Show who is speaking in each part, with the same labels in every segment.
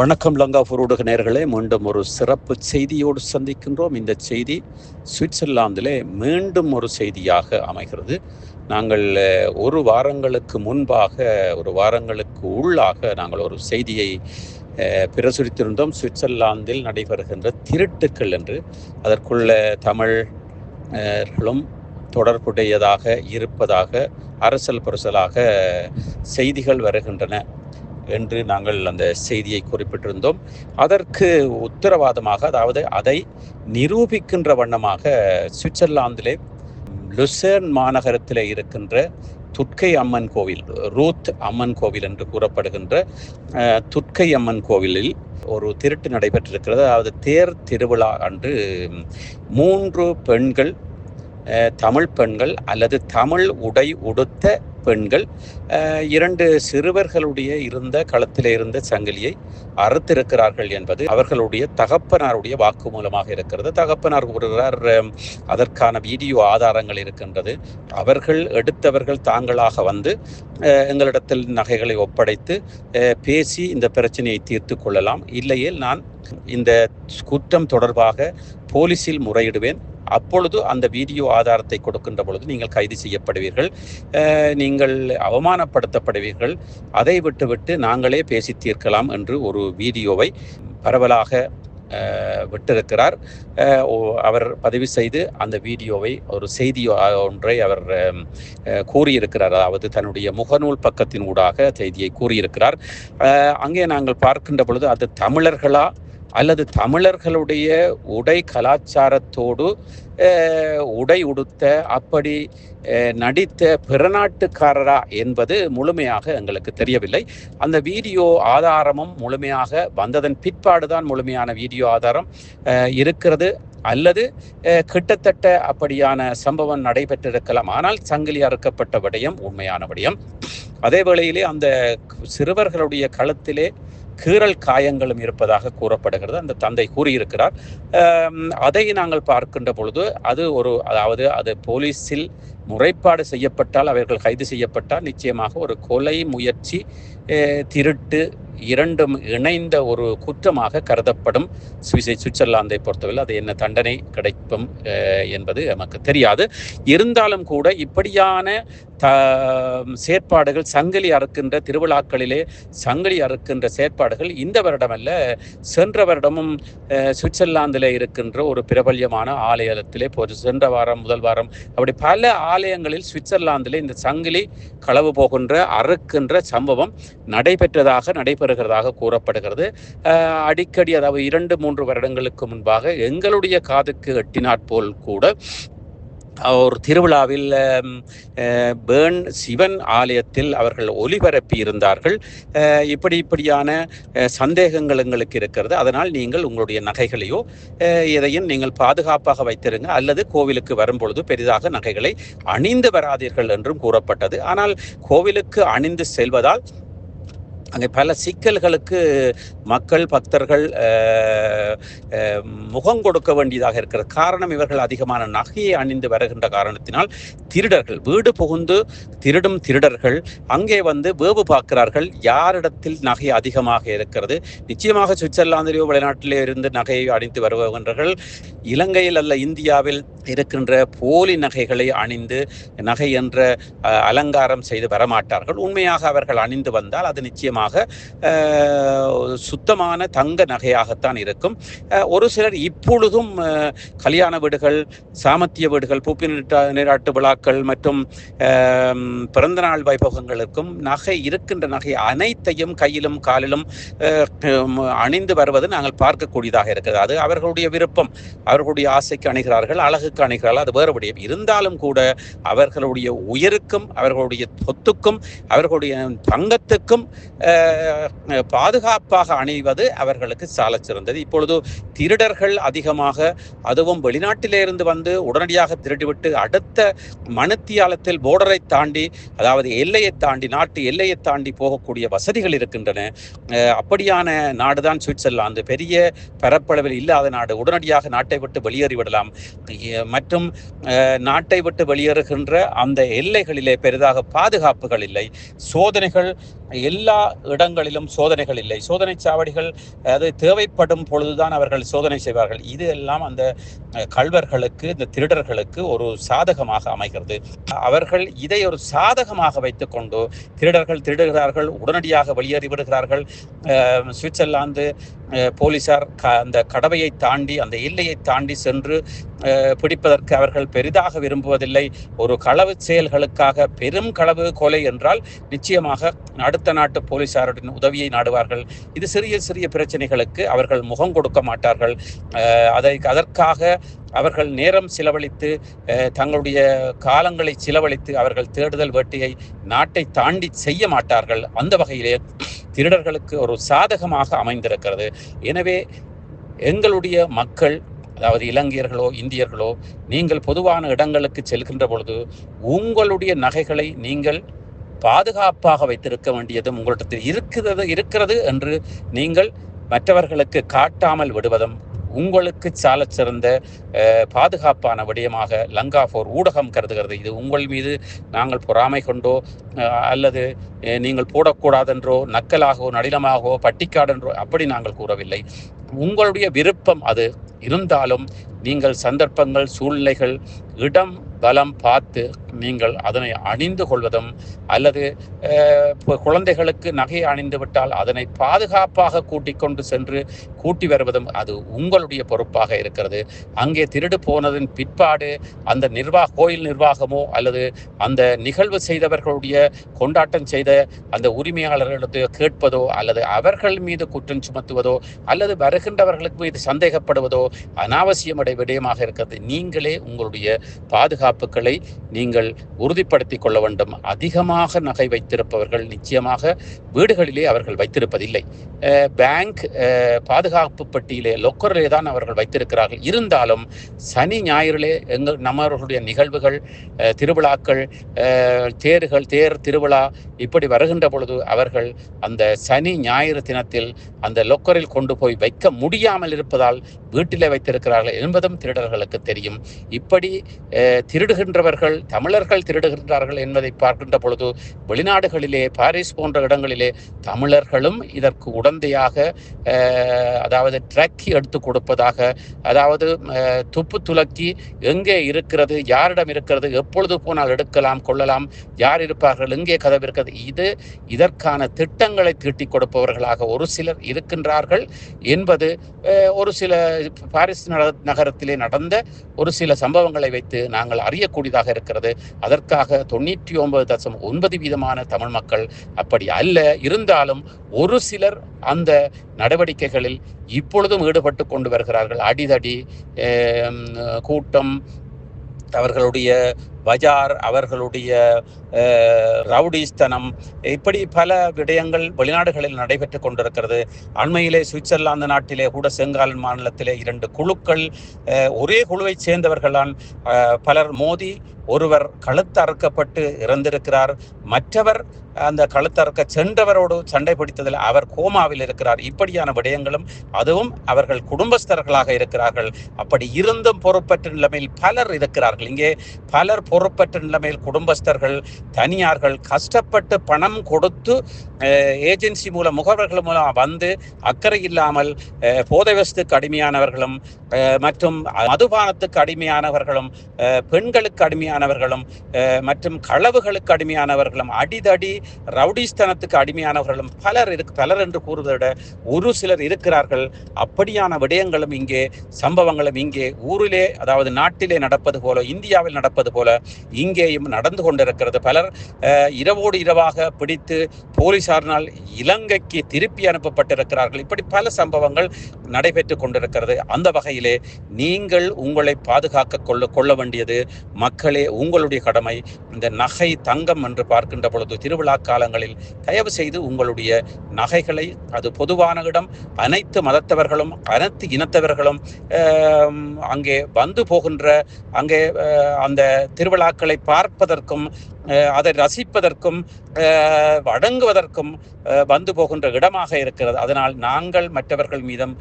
Speaker 1: வணக்கம் லங்காபூர் ஊடக நேர்களே. மீண்டும் ஒரு சிறப்பு செய்தியோடு சந்திக்கின்றோம். இந்த செய்தி சுவிட்சர்லாந்திலே மீண்டும் ஒரு செய்தியாக அமைகிறது. நாங்கள் ஒரு வாரங்களுக்கு முன்பாக ஒரு வாரங்களுக்கு உள்ளாக நாங்கள் ஒரு செய்தியை பிரசுரித்திருந்தோம். சுவிட்சர்லாந்தில் நடைபெறுகின்ற திருட்டுக்கள் என்று. அதற்குள்ள தமிழ்களும் தொடர்புடையதாக இருப்பதாக அரசல் பரசலாக செய்திகள் வருகின்றன. என்று நாங்கள் அந்த செய்தியை குறிப்பிட்டிருந்தோம். அதற்கு உத்தரவாதமாக அதாவது அதை நிரூபிக்கின்ற வண்ணமாக சுவிட்சர்லாந்திலே லுசேர்ன் மாநகரத்தில் இருக்கின்ற துர்க்கை அம்மன் கோவில் ரூத் அம்மன் கோவில் என்று கூறப்படுகின்ற துட்கை துர்க்கை அம்மன் கோவிலில் ஒரு திருட்டு நடைபெற்றிருக்கிறது. அதாவது தேர் திருவிழா அன்று மூன்று பெண்கள் தமிழ் பெண்கள் அல்லது தமிழ் உடை உடுத்த பெண்கள் இரண்டு சிறுவர்களுடைய இருந்த களத்திலே இருந்த சங்கிலியை அறுத்திருக்கிறார்கள் என்பது அவர்களுடைய தகப்பனாருடைய வாக்குமூலமாக இருக்கிறது. தகப்பனார் கூறுகிறார் அதற்கான வீடியோ ஆதாரங்கள் இருக்கின்றது. அவர்கள் எடுத்தவர்கள் தாங்களாக வந்து எங்களிடத்தில் நகைகளை ஒப்படைத்து பேசி இந்த பிரச்சனையை தீர்த்து கொள்ளலாம். இல்லையே நான் இந்த குற்றம் தொடர்பாக போலீசில் முறையிடுவேன். அப்பொழுது அந்த வீடியோ ஆதாரத்தை கொடுக்கின்ற பொழுது நீங்கள் கைது செய்யப்படுவீர்கள். நீங்கள் அவமானப்படுத்தப்படுவீர்கள். அதை விட்டுவிட்டு நாங்களே பேசி தீர்க்கலாம் என்று ஒரு வீடியோவை பரவலாக விட்டிருக்கிறார். ஓ- அவர் பதிவு செய்து அந்த வீடியோவை ஒரு செய்தி ஒன்றை அவர் கூறியிருக்கிறார். அதாவது தன்னுடைய முகநூல் பக்கத்தின் ஊடாக செய்தியை கூறியிருக்கிறார். அங்கே நாங்கள் பார்க்கின்ற பொழுது அது தமிழர்களா அல்லது தமிழர்களுடைய உடை கலாச்சாரத்தோடு உடை உடுத்த அப்படி நடித்த பிறநாட்டுக்காரரா என்பது முழுமையாக எங்களுக்கு தெரியவில்லை. அந்த வீடியோ ஆதாரமும் முழுமையாக வந்ததன் பிற்பாடுதான் முழுமையான வீடியோ ஆதாரம் இருக்கிறது. அல்லது கிட்டத்தட்ட அப்படியான சம்பவம் நடைபெற்றிருக்கலாம். ஆனால் சங்கிலி அறுக்கப்பட்ட விடயம் உண்மையான விடயம். அதே வேளையிலே அந்த சிறுவர்களுடைய களத்திலே கீறல் காயங்களும் இருப்பதாக கூறப்படுகிறது. அந்த தந்தை கூறியிருக்கிறார். அதை நாங்கள் பார்க்கின்ற பொழுது அது ஒரு அதாவது அது போலீஸில் முறைப்பாடு செய்யப்பட்டால் அவர்கள் கைது செய்யப்பட்டால் நிச்சயமாக ஒரு கொலை முயற்சி திருட்டு இரண்டும் இணைந்த ஒரு குற்றமாக கருதப்படும். சுவிசை சுவிட்சர்லாந்தை பொறுத்தவரை அது என்ன தண்டனை கிடைக்கும் என்பது நமக்கு தெரியாது. இருந்தாலும் கூட இப்படியான த செயற்பாடுகள் சங்கிலி அறுக்கின்ற திருவிழாக்களிலே சங்கிலி அறுக்கின்ற செயற்பாடுகள் இந்த வருடமல்ல சென்ற வருடமும் சுவிட்சர்லாந்தில் இருக்கின்ற ஒரு பிரபல்யமான ஆலயத்திலே போது சென்ற வாரம் முதல் வாரம் அப்படி பல ஆலயங்களில் சுவிட்சர்லாந்தில் இந்த சங்கிலி களவு போகின்ற அறுக்கின்ற சம்பவம் நடைபெற்றதாக நடைபெறுகிறதாக கூறப்படுகிறது. அடிக்கடி அதாவது இரண்டு மூன்று வருடங்களுக்கு முன்பாக எங்களுடைய காதுக்கு எட்டினாற்போல் கூட ஒரு திருவிழாவில் பேர்ன் சிவன் ஆலயத்தில் அவர்கள் ஒலிபரப்பி இருந்தார்கள் இப்படி இப்படியான சந்தேகங்கள் எங்களுக்கு இருக்கிறது. அதனால் நீங்கள் உங்களுடைய நகைகளையோ எதையும் நீங்கள் பாதுகாப்பாக வைத்திருங்க. அல்லது கோவிலுக்கு வரும்பொழுது பெரிதாக நகைகளை அணிந்து வராதீர்கள் என்றும் கூறப்பட்டது. ஆனால் கோவிலுக்கு அணிந்து செல்வதால் அங்கே பல சிக்கல்களுக்கு மக்கள் பக்தர்கள் முகம் கொடுக்க வேண்டியதாக இருக்கிறது காரணம் இவர்கள் அதிகமான நகையை அணிந்து வருகின்ற காரணத்தினால் திருடர்கள் வீடு புகுந்து திருடும் திருடர்கள் அங்கே வந்து வேவு பார்க்கிறார்கள். யாரிடத்தில் நகை அதிகமாக இருக்கிறது? நிச்சயமாக சுவிட்சர்லாந்திலேயோ வெளிநாட்டிலே இருந்து நகையை அணிந்து வருகின்றார்கள் இலங்கையில் அல்ல இந்தியாவில் இருக்கின்ற போலி நகைகளை அணிந்து நகை என்ற அலங்காரம் செய்து வரமாட்டார்கள். உண்மையாக அவர்கள் அணிந்து வந்தால் அது நிச்சயமாக அஹ், சுத்தமான தங்க நகையாகத்தான் இருக்கும். ஒரு சிலர் இப்பொழுதும் கல்யாண வீடுகள் சாமத்திய வீடுகள் பூப்பி நீராட்டு விழாக்கள் மற்றும் பிறந்தநாள் வைபவங்களுக்கும் நகை இருக்கின்ற நகை அனைத்தையும் கையிலும் காலிலும் அணிந்து வருவது நாங்கள் பார்க்கக்கூடியதாக இருக்கிறது. அது அவர்களுடைய விருப்பம். அவர்களுடைய ஆசைக்கு அணுகிறார்கள் அழகுக்கு அணுகிறார்கள். அது வேறுபடியும் இருந்தாலும் கூட அவர்களுடைய உயிருக்கும் அவர்களுடைய சொத்துக்கும் அவர்களுடைய தங்கத்துக்கும் பாதுகாப்பாக அணிவது அவர்களுக்கு சால சிறந்தது. இப்பொழுது திருடர்கள் அதிகமாக அதுவும் வெளிநாட்டிலிருந்து வந்து உடனடியாக திருடிவிட்டு அடுத்த மனுத்தியாலத்தில் போர்டரை தாண்டி அதாவது எல்லையை தாண்டி நாட்டு எல்லையை தாண்டி போகக்கூடிய வசதிகள் இருக்கின்றன. அப்படியான நாடுதான் சுவிட்சர்லாந்து. பெரிய பரப்பளவில் இல்லாத நாடு. உடனடியாக நாட்டை விட்டு வெளியேறிவிடலாம் மற்றும் நாட்டை விட்டு வெளியேறுகின்ற அந்த எல்லைகளிலே பெரிதாக பாதுகாப்புகள் இல்லை. சோதனைகள் எல்லா இடங்களிலும் சோதனைகள் இல்லை. சோதனை சாவடிகள் அது தேவைப்படும் பொழுதுதான் அவர்கள் சோதனை செய்வார்கள். இது எல்லாம் அந்த கல்வர்களுக்கு இந்த திருடர்களுக்கு ஒரு சாதகமாக அமைகிறது. அவர்கள் இதை ஒரு சாதகமாக வைத்துக்கொண்டு திருடர்கள் திருடுகிறார்கள் உடனடியாக வெளியேறி விடுகிறார்கள். சுவிட்சர்லாந்து போலீசார் க அந்த கடவையை தாண்டி அந்த எல்லையை தாண்டி சென்று பிடிப்பதற்கு அவர்கள் பெரிதாக விரும்புவதில்லை. ஒரு களவு செயல்களுக்காக பெரும் களவு கொலை என்றால் நிச்சயமாக அடுத்த நாட்டு போலீசாருடன் உதவியை நாடுவார்கள். இது சிறிய சிறிய பிரச்சனைகளுக்கு அவர்கள் முகம் கொடுக்க மாட்டார்கள். அதை அதற்காக அவர்கள் நேரம் செலவழித்து தங்களுடைய காலங்களை செலவழித்து அவர்கள் தேடுதல் வேட்டையை நாட்டை தாண்டி செய்ய மாட்டார்கள். அந்த வகையிலே திருடர்களுக்கு ஒரு சாதகமாக அமைந்திருக்கிறது. எனவே எங்களுடைய மக்கள் அதாவது இலங்கையர்களோ இந்தியர்களோ நீங்கள் பொதுவான இடங்களுக்கு செல்கின்ற பொழுது உங்களுடைய நகைகளை நீங்கள் பாதுகாப்பாக வைத்திருக்க வேண்டியதும் உங்களிடத்தில் இருக்கிறது இருக்கிறது என்று நீங்கள் மற்றவர்களுக்கு காட்டாமல் விடுவதும் உங்களுக்கு சாலச் சிறந்த பாதுகாப்பான விடயமாக லங்கா போர் ஊடகம் கருதுகிறது. இது உங்கள் மீது நாங்கள் பொறாமை கொண்டோ அல்லது நீங்கள் போடக்கூடாதென்றோ நக்கலாகவோ நடினமாகவோ பட்டிக்காடென்றோ அப்படி நாங்கள் கூறவில்லை. உங்களுடைய விருப்பம் அது. இருந்தாலும் நீங்கள் சந்தர்ப்பங்கள் சூழ்நிலைகள் இடம் பலம் பார்த்து நீங்கள் அதனை அணிந்து கொள்வதும் அல்லது குழந்தைகளுக்கு நகை அணிந்து விட்டால் அதனை பாதுகாப்பாக கூட்டிக் கொண்டு சென்று கூட்டி வருவதும் அது உங்களுடைய பொறுப்பாக இருக்கிறது. அங்கே திருடு போனதன் பிற்பாடு அந்த நிர்வாக கோயில் நிர்வாகமோ அல்லது அந்த நிகழ்வு செய்தவர்களுடைய கொண்டாட்டம் செய்த அந்த உரிமையாளர்களிடத்தை கேட்பதோ அல்லது அவர்கள் மீது குற்றம் சுமத்துவதோ அல்லது வருகின்றவர்களுக்கு மீது சந்தேகப்படுவதோ அனாவசியமடை விடயமாக இருக்கிறது. நீங்களே உங்களுடைய பாதுகாப்பு பாதுகாப்புகளை நீங்கள் உறுதிப்படுத்தி கொள்ள வேண்டும். அதிகமாக நகை வைத்திருப்பவர்கள் நிச்சயமாக வீடுகளிலே அவர்கள் வைத்திருப்பதில்லை. பேங்க் பாதுகாப்பு பெட்டியிலே லொக்கரிலே தான் அவர்கள் வைத்திருக்கிறார்கள். இருந்தாலும் சனி ஞாயிறிலே எங்கள் நம்மவர்களுடைய நிகழ்வுகள் திருவிழாக்கள் தேர்கள் தேர் திருவிழா இப்படி வருகின்ற பொழுது அவர்கள் அந்த சனி ஞாயிறு தினத்தில் அந்த லொக்கரில் கொண்டு போய் வைக்க முடியாமல் இருப்பதால் வீட்டிலே வைத்திருக்கிறார்கள் என்பதும் திருடர்களுக்கு தெரியும். இப்படி திருடுகின்றவர்கள் தமிழர்கள் திருடுகின்றார்கள் என்பதை பார்க்கின்ற பொழுது வெளிநாடுகளிலே பாரிஸ் போன்ற இடங்களிலே தமிழர்களும் இதற்கு உடந்தையாக அதாவது ட்ரக்கி எடுத்து கொடுப்பதாக அதாவது துப்பு துலக்கி எங்கே இருக்கிறது யாரிடம் இருக்கிறது எப்பொழுது போனால் எடுக்கலாம் கொள்ளலாம் யார் இருப்பார்கள் எங்கே கதவு இருக்கிறது இது இதற்கான திட்டங்களை தீட்டிக் கொடுப்பவர்களாக ஒரு சிலர் இருக்கின்றார்கள் என்பது ஒரு சில பாரிஸ் நக- நகரத்திலே நடந்த ஒரு சில சம்பவங்களை வைத்து நாங்கள் அறியக்கூடியதாக இருக்கிறது. அதற்காக தொண்ணூற்றி ஒன்பது தசம் ஒன்பது வீதமான தமிழ் மக்கள் அப்படி அல்ல. இருந்தாலும் ஒரு சிலர் அந்த நடவடிக்கைகளில் இப்பொழுதும் ஈடுபட்டு கொண்டு வருகிறார்கள். அடிதடி கூட்டம் அவர்களுடைய பஜார் அவர்களுடைய ரவுடிஸ்தனம் இப்படி பல விடயங்கள் வெளிநாடுகளில் நடைபெற்று கொண்டிருக்கிறது. அண்மையிலே சுவிட்சர்லாந்து நாட்டிலே கூட செங்கால் மாநிலத்திலே இரண்டு குழுக்கள் ஒரே குழுவைச் சேர்ந்தவர்களான் பலர் மோதி ஒருவர் கழுத்து அறுக்கப்பட்டு இறந்திருக்கிறார். மற்றவர் அந்த கழுத்தறுக்க சென்றவரோடு சண்டை பிடித்ததில் அவர் கோமாவில் இருக்கிறார். இப்படியான விடயங்களும் அதுவும் அவர்கள் குடும்பஸ்தர்களாக இருக்கிறார்கள். அப்படி இருந்தும் பொறுப்பற்ற நிலைமையில் பலர் இருக்கிறார்கள். இங்கே பலர் பொறுப்பற்ற நிலைமையில் குடும்பஸ்தர்கள் தனியார்கள் கஷ்டப்பட்டு பணம் கொடுத்து ஏஜென்சி மூலம் முகவர்கள் மூலம் வந்து அக்கறை இல்லாமல் போதை வசத்துக்கு அடிமையானவர்களும் மற்றும் மதுபானத்துக்கு அடிமையானவர்களும் பெண்களுக்கு அடிமையானவர்களும் மற்றும் களவுகளுக்கு அடிமையானவர்களும் அடிதடி ரவுடிஸ்தனத்துக்கு அடிமையானவர்களும் பலர் இருக்கு பலர் என்று கூறுவதை விட ஒரு சிலர் இருக்கிறார்கள். அப்படியான விடயங்களும் இங்கே சம்பவங்களும் இங்கே ஊரிலே அதாவது நாட்டிலே நடப்பது போல இந்தியாவில் நடப்பது போல இங்கேயும் நடந்து கொண்டிருக்கிறது. பலர் இரவோடு இரவாக பிடித்து போலீசாரினால் இலங்கைக்கு திருப்பி அனுப்பப்பட்டிருக்கிறார்கள். இப்படி பல சம்பவங்கள் நடைபெற்று கொண்டிருக்கிறது. அந்த வகையிலே நீங்கள் உங்களை பாதுகாக்க கொள்ள கொள்ள வேண்டியது மக்களே உங்களுடைய கடமை. இந்த நகை தங்கம் என்று பார்க்கின்ற பொழுது திருவிழா காலங்களில் தயவு செய்து உங்களுடைய நகைகளை அது பொதுவான இடம் அனைத்து மதத்தவர்களும் அனைத்து இனத்தவர்களும் அங்கே வந்து போகின்ற அங்கே அந்த அந்த திருவிழாக்களை பார்ப்பதற்கும் அதை ரசிப்பதற்கும் அஹ், வழங்குவதற்கும் வந்து போகின்ற இடமாக இருக்கிறது. அதனால் நாங்கள் மற்றவர்கள் மீதும்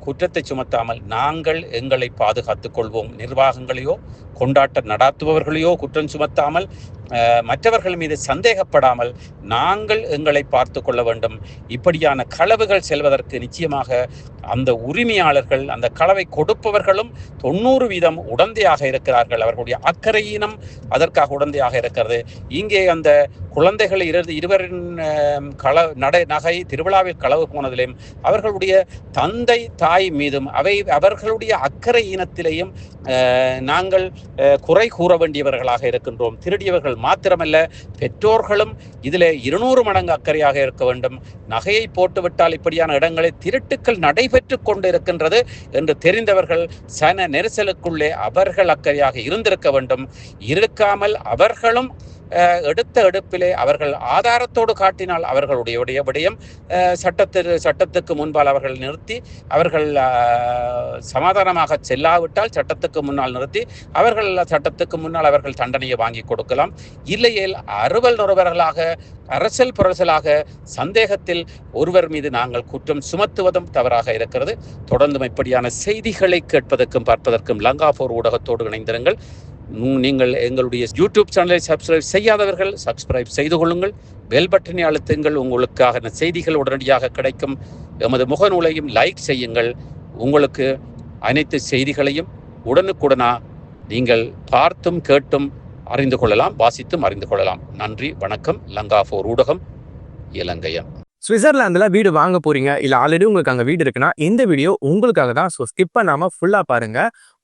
Speaker 1: குற்றத்தை சுமத்தாமல் நாங்கள் எங்களை பாதுகாத்துக் கொள்வோம். நிர்வாகங்களையோ கொண்டாட்ட நடாத்துபவர்களையோ குற்றம் சுமத்தாமல் மற்றவர்கள் மீது சந்தேகப்படாமல் நாங்கள் எங்களை பார்த்து கொள்ள வேண்டும். இப்படியான களவுகள் செல்வதற்கு நிச்சயமாக அந்த உரிமையாளர்கள் அந்த களவை கொடுப்பவர்களும் தொண்ணூறு வீதம் உடந்தையாக இருக்கிறார்கள். அவர்களுடைய அக்கறையினம் அதற்காக உடந்தையாக இருக்கிறது இங்கே அந்த குழந்தைகள் இரு இருவரின் கள நடை நகை திருவிழாவில் களவு போனதிலும் அவர்களுடைய தந்தை தாய் மீதும் அவை அவர்களுடைய அக்கறை இனத்திலையும் நாங்கள் குறை கூற வேண்டியவர்களாக இருக்கின்றோம். திருடியவர்கள் மாத்திரமல்ல பெற்றோர்களும் இதில் இருநூறு மடங்கு அக்கறையாக இருக்க வேண்டும். நகையை போட்டுவிட்டால் இப்படியான இடங்களில் திருட்டுக்கள் நடைபெற்று கொண்டு இருக்கின்றது என்று தெரிந்தவர்கள் சன நெரிசலுக்குள்ளே அவர்கள் அக்கறையாக இருந்திருக்க வேண்டும். இருக்காமல் அவர்களும் எடுத்த எடுப்பிலே அவர்கள் ஆதாரத்தோடு காட்டினால் அவர்களுடைய உடைய விடயம். அஹ், சட்டத்திற்கு சட்டத்துக்கு முன்பால் அவர்கள் நிறுத்தி அவர்கள் சமாதானமாக செல்லாவிட்டால் சட்டத்துக்கு முன்னால் நிறுத்தி அவர்கள் சட்டத்துக்கு முன்னால் அவர்கள் தண்டனையை வாங்கி கொடுக்கலாம். இல்லையேல் அறுவல் நுறவர்களாக அரசியல் புரசலாக சந்தேகத்தில் ஒருவர் மீது நாங்கள் குற்றம் சுமத்துவதும் தவறாக இருக்கிறது. தொடர்ந்தும் இப்படியான செய்திகளை கேட்பதற்கும் பார்ப்பதற்கும் லங்கா போர் ஊடகத்தோடு இணைந்திருங்கள். நீங்கள் எங்களுடைய யூடியூப் சேனலை சப்ஸ்கிரைப் செய்யாதவர்கள் சப்ஸ்கிரைப் செய்து கொள்ளுங்கள். பெல் பட்டனை அழுத்துங்கள். உங்களுக்காக செய்திகள் உடனடியாக கிடைக்கும். எமது முகநூலையும் லைக் செய்யுங்கள். உங்களுக்கு அனைத்து செய்திகளையும் உடனுக்குடனா நீங்கள் பார்த்தும் கேட்டும் அறிந்து கொள்ளலாம் வாசித்தும் அறிந்து கொள்ளலாம். நன்றி வணக்கம். லங்கா ஃபோர் ஊடகம் இலங்கையன்
Speaker 2: சுவிட்சர்லாந்தில் வீடு வாங்க போறீங்க இல்லை ஆல்ரெடி உங்களுக்கு அங்கே வீடு இருக்குன்னா இந்த வீடியோ உங்களுக்காக தான். ஸோ ஸ்கிப் பண்ணாமல் ஃபுல்லாக பாருங்க.